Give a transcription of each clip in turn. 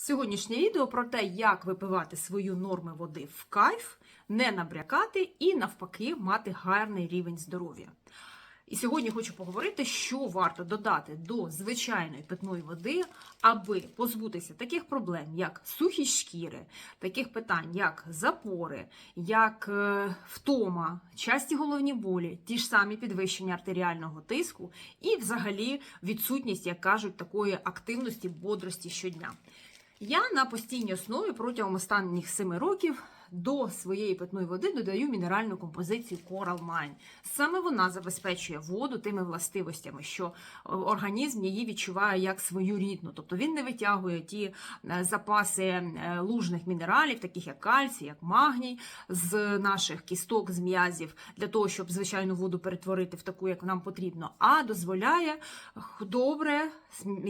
Сьогоднішнє відео про те, як випивати свою норми води в кайф, не набрякати і навпаки мати гарний рівень здоров'я. І сьогодні хочу поговорити, що варто додати до звичайної питної води, аби позбутися таких проблем, як сухість шкіри, таких питань, як запори, як е, втома, часті головні болі, ті ж самі підвищення артеріального тиску і, взагалі, відсутність, як кажуть, такої активності, бодрості щодня. Я на постійній основі протягом останніх семи років до своєї питної води додаю мінеральну композицію Coral Mine. Саме вона забезпечує воду тими властивостями, що е, організм її відчуває як свою рідну. Тобто він не витягує ті е, запаси е, лужних мінералів, таких як кальцій, як магній, з наших кісток, з м'язів, для того, щоб звичайну воду перетворити в таку, як нам потрібно, а дозволяє добре,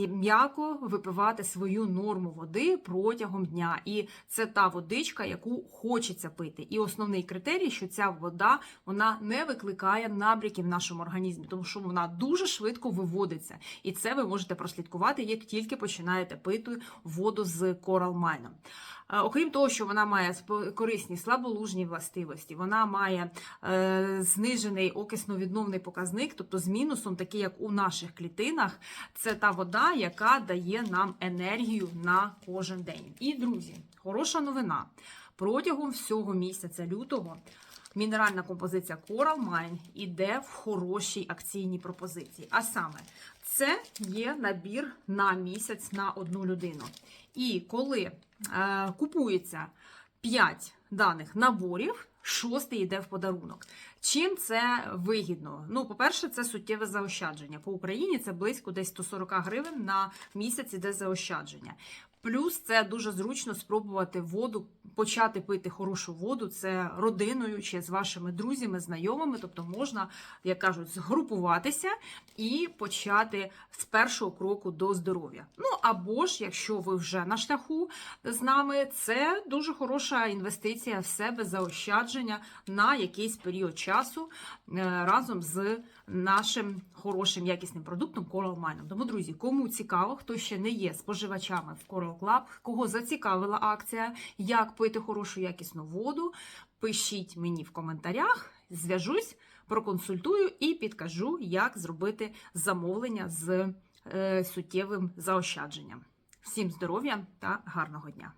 м'яко випивати свою норму води протягом дня. І це та водичка, яку хочеться пити. І основний критерій, що ця вода вона не викликає набряків в нашому організмі, тому що вона дуже швидко виводиться. І це ви можете прослідкувати, як тільки починаєте пити воду з коралмайном. Окрім того, що вона має корисні слаболужні властивості, вона має е, знижений окисно-відновний показник, тобто з мінусом, такий як у наших клітинах, це та вода, яка дає нам енергію на кожен день. І друзі, хороша новина. Протягом всього місяця лютого мінеральна композиція Coral Mine іде в хорошій акційній пропозиції. А саме, це є набір на місяць на одну людину. І коли е, купується 5 даних наборів, шостий йде в подарунок. Чим це вигідно? Ну, по-перше, це суттєве заощадження. По Україні це близько десь 140 гривень на місяць іде заощадження. Плюс це дуже зручно спробувати воду, почати пити хорошу воду. Це родиною чи з вашими друзями, знайомими. Тобто можна, як кажуть, згрупуватися і почати з першого кроку до здоров'я. Ну або ж, якщо ви вже на шляху з нами, це дуже хороша інвестиція в себе заощадження на якийсь період часу е, разом з нашим хорошим якісним продуктом Coral Mine. Тому, друзі, кому цікаво, хто ще не є споживачами в Coral Club, кого зацікавила акція, як пити хорошу якісну воду, пишіть мені в коментарях, зв'яжусь, проконсультую і підкажу, як зробити замовлення з е, суттєвим заощадженням. Всім здоров'я та гарного дня!